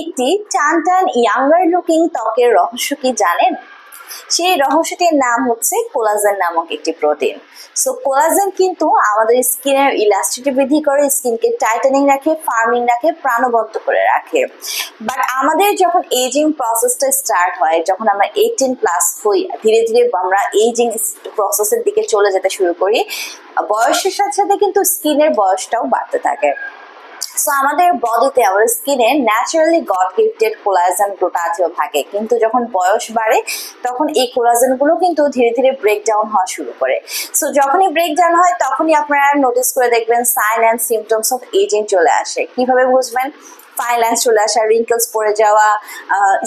একটি টান টান ইয়াঙ্গার লুকিং ত্বকের রহস্য কি জানেন? সেই রহস্যটির নাম হচ্ছে কোলাজেন নামক একটি প্রোটিন। সো কোলাজেন কিন্তু আমাদের স্কিনের ইলাস্টিটি বৃদ্ধি করে, স্কিনকে টাইটানিং রাখে ফার্মিং রাখে, প্রাণবন্ত করে রাখে। বাট আমাদের যখন এজিং প্রসেসটা স্টার্ট হয়, যখন আমরা এইটিন প্লাস হই, ধীরে ধীরে আমরা এইজিং প্রসেসের দিকে চলে যেতে শুরু করি, বয়সের সাথে সাথে কিন্তু স্কিনের বয়সটাও বাড়তে থাকে। সো আমাদের বডিতে আমাদের স্কিনে ন্যাচারালি গড গিফটেড কোলাজেন প্রোটাজিও থাকে। কিন্তু যখন বয়স বাড়ে, তখন এই কোলাজেনগুলো কিন্তু ধীরে ধীরে ব্রেকডাউন হওয়া শুরু করে। সো যখনই ব্রেকডাউন হয়, তখনই আপনারা নোটিস করে দেখবেন sign and symptoms of aging চলে আসে। কীভাবে বুঝবেন? ফাইল্যান্স চলে আসা রিঙ্কলস পড়ে যাওয়া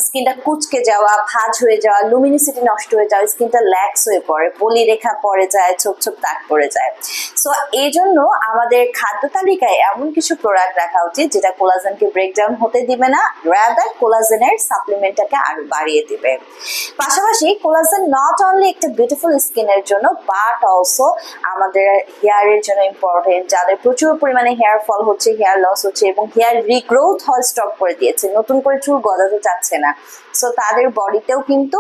স্কিনটা কুচকে যাওয়া, ভাঁজ হয়ে যাওয়া লুমিনিসিটি নষ্ট হয়ে যাওয়া স্কিনটা ল্যাক্স হয়ে পড়ে পলি রেখা পড়ে যায়, ছোপ ছোপ দাগ পড়ে যায়। সো এই জন্য আমাদের খাদ্য তালিকায় এমন কিছু প্রোডাক্ট রাখা উচিত যেটা কোলাজেনকে ব্রেকডাউন হতে দিবে না রাদার কোলাজেনের সাপ্লিমেন্টটাকে আরও বাড়িয়ে দিবে। পাশাপাশি কোলাজেন নট অনলি একটা বিউটিফুল স্কিনের জন্য বাট অলসো আমাদের হেয়ারের জন্য ইম্পর্টেন্ট যাদের প্রচুর পরিমাণে হেয়ার ফল হচ্ছে হেয়ার লস হচ্ছে এবং হেয়ার রিগ্রোথ হয় স্টপ করে দিয়েছে। নতুন করে চুল গজাতে চাচ্ছে না। সো তাদের বডিতেও কিন্তু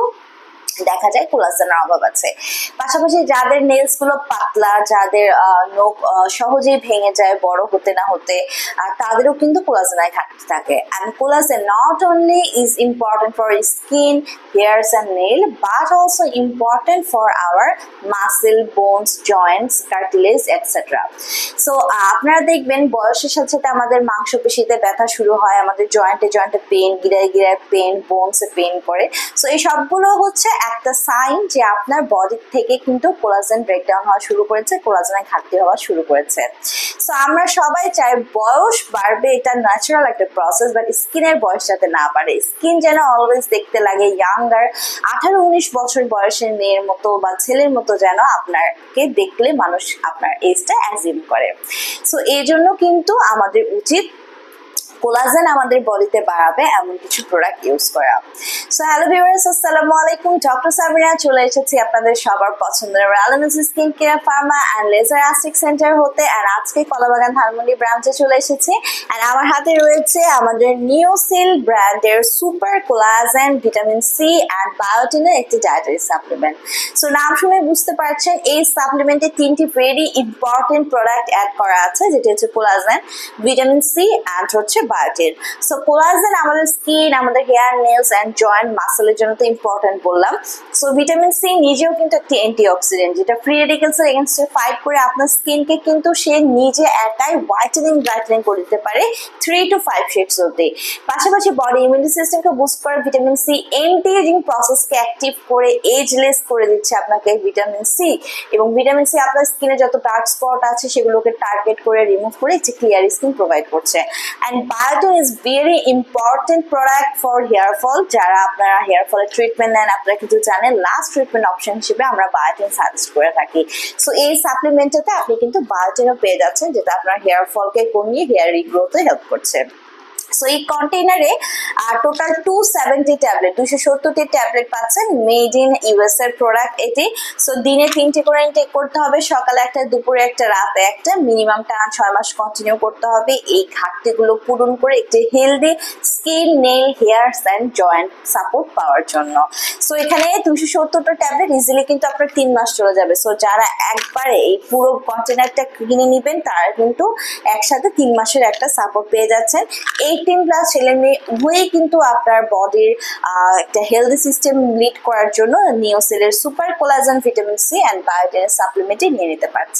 দেখা যায় কোলাজেনের অভাব আছে। পাশাপাশি যাদের নেলসগুলো পাতলা, যাদের নখ সহজেই ভেঙে যায়, বড় হতে না হতে তাদেরও কিন্তু কোলাজেনায় ঘাটতি থাকে। And collagen not only is important for skin hairs and nail but also important for our muscle bones joints cartilage etcetera so আপনারা দেখবেন বয়সের সাথে সাথে আমাদের মাংসপেশিতে ব্যথা শুরু হয়, আমাদের জয়েন্টে জয়েন্টে পেন গিরায় গিরায় পেন বোনসে পেন করে সো এই সবগুলো হচ্ছে একটা সাইন যে আপনার বডি থেকে কিন্তু কোলাজেন ব্রেকডাউন হওয়া শুরু করেছে কোলাজেনের ঘাটতি হওয়া শুরু করেছে। সো আমরা সবাই চাই বয়স বাড়বে, এটা ন্যাচারাল একটা প্রসেস বাট স্কিনের বয়স যাতে না বাড়ে। স্কিন যেন অলওয়েজ দেখতে লাগে ইয়াঙ্গার আঠারো উনিশ বছর বয়সের মেয়ের মতো বা ছেলের মতো যেন আপনাকে দেখলে মানুষ আপনার এজটা অ্যাজিউম করে। সো এই জন্য কিন্তু আমাদের উচিত কোলাজেন আমাদের বডিতে বাড়াবে, এমন কিছু প্রোডাক্ট ইউজ করা। সো হ্যালো ভিউয়ার্স আসসালামু আলাইকুম। ডক্টর সাবিনা চলে এসেছি আপনাদের সবার পছন্দের র্যালেন্স skin care pharma and laser aesthetic centre হতে। অ্যান্ড আজকে কলাবাগান ধানমন্ডি ব্রাঞ্চে চলে এসেছি। অ্যান্ড আমার হাতে রয়েছে আমাদের নিওসিল ব্র্যান্ডের super collagen vitamin C and বায়োটিনের একটি ডায়েটারি সাপ্লিমেন্ট সো নাম শুনে বুঝতে পারছেন, এই সাপ্লিমেন্টে তিনটি ভেরি ইম্পর্টেন্ট প্রোডাক্ট অ্যাড করা আছে, যেটি হচ্ছে কোলাজেন ভিটামিন সি অ্যান্ড হচ্ছে বায়োটিন। সো কোলাজেন আমাদের স্কিন আমাদের হেয়ার নেলস অ্যান্ড জয়েন্ট মাসেলের জন্য তো ইম্পর্টেন্ট বললাম। সো ভিটামিন সি নিজেও কিন্তু একটি অ্যান্টিঅক্সিডেন্ট যেটা ফ্রি রেডিকেলসের এগেনস্টে ফাইট করে আপনার স্কিনকে কিন্তু সে নিজে একাই হোয়াইটেনিং ব্রাইটেনিং করে দিতে পারে থ্রি টু ফাইভ শেডস অব্দি পাশাপাশি বডি ইমিউনিটি সিস্টেমকে বুস্ট করে ভিটামিন সি এন্টি এজিং প্রসেসকে অ্যাক্টিভ করে এজলেস করে দিচ্ছে আপনাকে ভিটামিন সি এবং ভিটামিন সি আপনার স্কিনে যত ডার্ক স্পট আছে সেগুলোকে টার্গেট করে রিমুভ করে একটি ক্লিয়ার স্কিন প্রোভাইড করছে। And biotin is very important product for hair fall যারা আপনারা হেয়ার ফলের ট্রিটমেন্ট নেন, আপনারা কিন্তু জানেন লাস্ট ট্রিটমেন্ট অপশন হিসেবে আমরা বায়োটিন সাজেস্ট করে থাকি। সো এই সাপ্লিমেন্টটাতে আপনি কিন্তু বায়োটিনও পেয়ে যাচ্ছেন, যেটা আপনার হেয়ার ফলকে কমিয়ে হেয়ার রিগ্রোথে হেল্প করছে। সো এই কন্টেইনারে টোটাল টু সেভেন্টি ট্যাবলেট দুশো সত্তরটি ট্যাবলেট পাচ্ছেন মেড ইন ইউএস এর প্রোডাক্ট এটি সো দিনে তিনটি করে ইনটেক করতে হবে, সকালে একটা, দুপুরে একটা, রাতে একটা। মিনিমাম টানা ছয় মাস কন্টিনিউ করতে হবে। এই ঘাটতিগুলো পূরণ করে একটি healthy skin nail hairs and joint support power জন্য। সো এখানে দুশো সত্তরটা ট্যাবলেট ইজিলি কিন্তু আপনার তিন মাস চলে যাবে। সো যারা একবারে এই পুরো কন্টেনারটা কিনে নেবেন, তারা কিন্তু একসাথে তিন মাসের একটা সাপোর্ট পেয়ে যাচ্ছেন। এইটিন প্লাস ছেলে মেয়ে উভয়ই কিন্তু আপনার বডির একটা হেলদি সিস্টেম লিড করার জন্য নিওসেলের super collagen vitamin C and বায়োটিনের সাপ্লিমেন্টে নিয়ে নিতে পারছে।